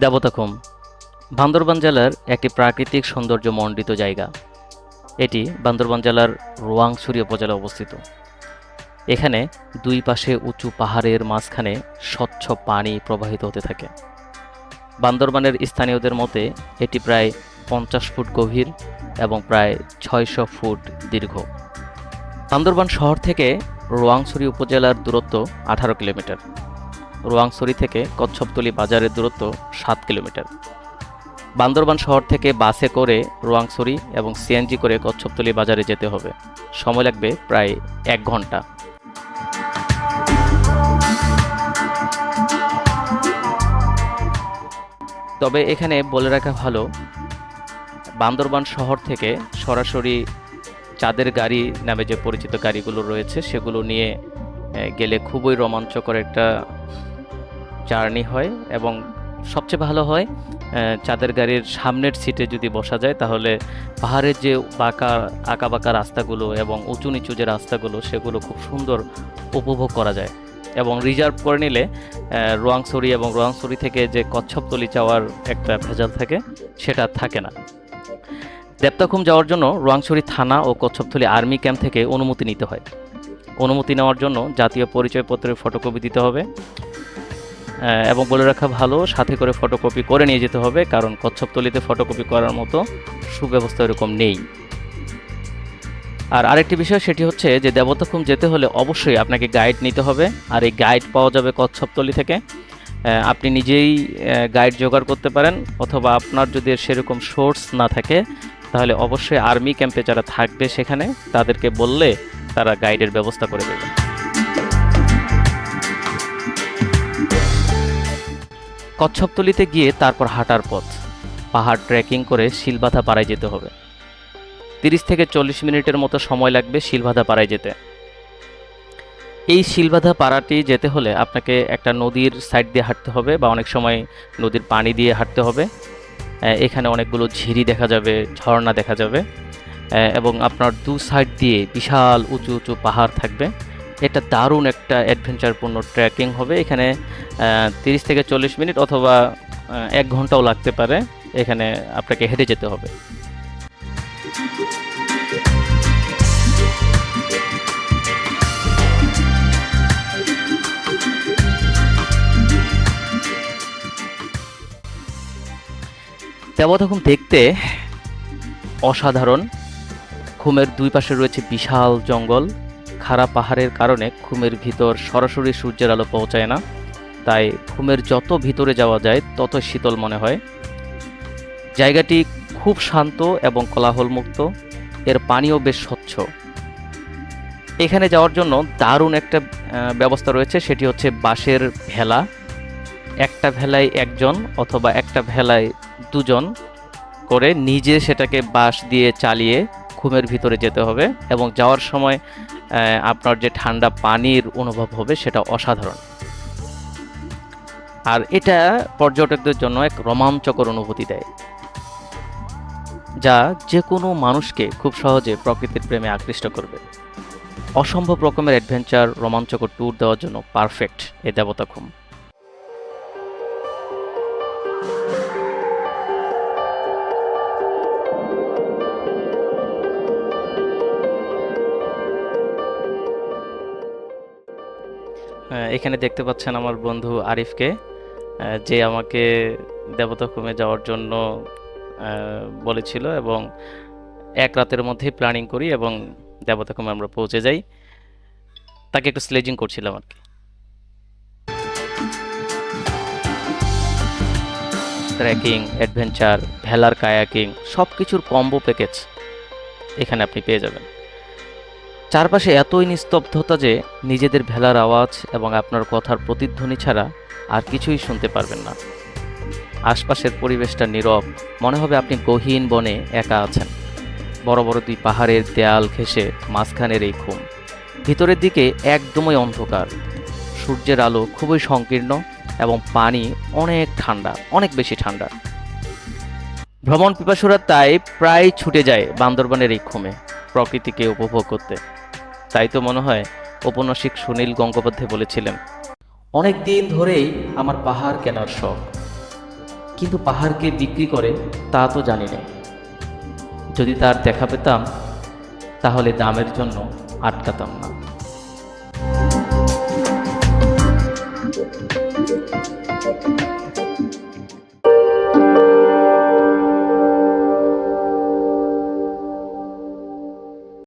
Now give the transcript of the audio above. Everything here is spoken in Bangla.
দেবতাখুম বান্দরবান জেলার একটি প্রাকৃতিক সৌন্দর্য মণ্ডিত জায়গা। এটি বান্দরবান জেলার রোয়াংছড়ি উপজেলা অবস্থিত। এখানে দুই পাশে উঁচু পাহাড়ের মাঝখানে স্বচ্ছ পানি প্রবাহিত হতে থাকে। বান্দরবানের স্থানীয়দের মতে, এটি প্রায় পঞ্চাশ ফুট গভীর এবং প্রায় ছয়শো ফুট দীর্ঘ। বান্দরবান শহর থেকে রোয়াংছড়ি উপজেলার দূরত্ব আঠারো কিলোমিটার। রোয়াংছড়ি থেকে কচ্ছপতলি বাজারের দূরত্ব সাত কিলোমিটার। বান্দরবান শহর থেকে বাসে করে রোয়াংছড়ি এবং সিএনজি করে কচ্ছপতলি বাজারে যেতে হবে। সময় লাগবে প্রায় এক ঘণ্টা। তবে এখানে বলে রাখা ভালো, বান্দরবান শহর থেকে সরাসরি চাঁদের গাড়ি নামে যে পরিচিত গাড়িগুলো রয়েছে, সেগুলো নিয়ে গেলে খুবই রোমাঞ্চকর একটা জার্নি হয় এবং সবচেয়ে ভালো হয় চাঁদের গাড়ির সামনের সিটে যদি বসা যায়, তাহলে পাহাড়ের যে বাঁকা আঁকা বাঁকা রাস্তাগুলো এবং উঁচু নিচু যে রাস্তাগুলো, সেগুলো খুব সুন্দর উপভোগ করা যায়। এবং রিজার্ভ করে নিলে রোয়াংছড়ি এবং রোয়াংছড়ি থেকে যে কচ্ছপতলি যাওয়ার একটা ভেজাল থাকে, সেটা থাকে না। দেবতাখুম যাওয়ার জন্য রোয়াংছড়ি থানা ও কচ্ছপতলি আর্মি ক্যাম্প থেকে অনুমতি নিতে হয়। অনুমতি নেওয়ার জন্য জাতীয় পরিচয়পত্রের ফটোকপি দিতে হবে। এবং বলে রাখা ভালো, সাথে করে ফটোকপি করে নিয়ে যেতে হবে, কারণ কচ্ছপতলিতে ফটোকপি করার মতো সুব্যবস্থা এরকম নেই। আর আরেকটি বিষয় সেটি হচ্ছে যে দেবতাখুম যেতে হলে অবশ্যই আপনাকে গাইড নিতে হবে, আর এই গাইড পাওয়া যাবে কচ্ছপতলি থেকে। আপনি নিজেই গাইড জোগাড় করতে পারেন, অথবা আপনার যদি সেরকম সোর্স না থাকে, তাহলে অবশ্যই আর্মি ক্যাম্পে যারা থাকবে সেখানে, তাদেরকে বললে তারা গাইডের ব্যবস্থা করে দেবে। কচ্ছপতলিতে গিয়ে তারপর হাঁটার পথ। পাহাড় ট্রেকিং করে শিলবাধা পাড়ায় যেতে হবে। তিরিশ থেকে চল্লিশ মিনিটের মতো সময় লাগবে শিলবাধা পাড়ায় যেতে। এই শিলবাধা পাড়াটি যেতে হলে আপনাকে একটা নদীর সাইড দিয়ে হাঁটতে হবে বা অনেক সময় নদীর পানি দিয়ে হাঁটতে হবে। এখানে অনেকগুলো ঝিরি দেখা যাবে, ঝর্ণা দেখা যাবে। এবং আপনার দু সাইড দিয়ে বিশাল উঁচু উঁচু পাহাড় থাকবে। এটা দারুণ একটা অ্যাডভেঞ্চারপূর্ণ ট্রেকিং হবে। এখানে তিরিশ থেকে চল্লিশ মিনিট অথবা এক ঘন্টাও লাগতে পারে। এখানে আপনাকে হেঁটে যেতে হবে। দেবতাখুম দেখতে অসাধারণ। খুমের দুই পাশে রয়েছে বিশাল জঙ্গল। খাড়া পাহাড়ের কারণে খুমের ভিতর সরাসরি সূর্যের আলো পৌঁছায় না। তাই ঘুমের যত ভিতরে যাওয়া যায় তত শীতল মনে হয়। জায়গাটি খুব শান্ত এবং কোলাহলমুক্ত। এর পানিও বেশ স্বচ্ছ। এখানে যাওয়ার জন্য দারুণ একটা ব্যবস্থা রয়েছে। সেটি হচ্ছে বাঁশের ভেলা। একটা ভেলায় একজন অথবা একটা ভেলায় দুজন করে নিজে সেটাকে বাঁশ দিয়ে চালিয়ে ঘুমের ভিতরে যেতে হবে এবং যাওয়ার সময় আপনার যে ঠান্ডা পানির অনুভব হবে সেটা অসাধারণ। আর এটা পর্যটকদের জন্য এক রোমাঞ্চকর অনুভূতি দেয়, যা যে কোনো মানুষকে খুব সহজে প্রকৃতির প্রেমে আকৃষ্ট করবে। অসম্ভব রকমের অ্যাডভেঞ্চার, রোমাঞ্চকর ট্যুর দেওয়ার জন্য পারফেক্ট এই দেবতাখুম এখানে দেখতে পাচ্ছেন আমার বন্ধু আরিফকে। যে আমাকে দেবতা দেবতাখুমে যাওয়ার জন্য বলেছিল এবং এক রাতের মধ্যেই প্ল্যানিং করি এবং দেবতা দেবতাখুমে আমরা পৌঁছে যাই। তাকে একটু স্লেজিং করছিলাম আর কি। ট্রেকিং অ্যাডভেঞ্চার ভেলার কায়াকিং সব কিছুর কম্বো প্যাকেজ এখানে আপনি পেয়ে যাবেন। চারপাশে এতই নিস্তব্ধতা যে নিজেদের ভেলার আওয়াজ এবং আপনার কথার প্রতিধ্বনি ছাড়া আর কিছুই শুনতে পারবেন না। আশপাশের পরিবেশটা নীরব, মনে হবে আপনি গহীন বনে একা আছেন। বড় বড় দুই পাহাড়ের দেয়াল ঘেঁষে মাঝখানের এই খুম ভিতরের দিকে একদমই অন্ধকার। সূর্যের আলো খুবই সংকীর্ণ এবং পানি অনেক ঠান্ডা, অনেক বেশি ঠান্ডা। ভ্রমণ পিপাসুরা তাই প্রায় ছুটে যায় বান্দরবানের এই খুমে প্রকৃতিকে উপভোগ করতে। তাই তো মনে হয় ঔপন্যাসিক সুনীল গঙ্গোপাধ্যায় বলেছিলেন অনেক দিন ধরেই আমার পাহাড় কেনার শখ। কিন্তু পাহাড়কে বিক্রি করে তা তো জানি না। যদি তার দেখা পেতাম, তাহলে দামের জন্য আটকাতাম না।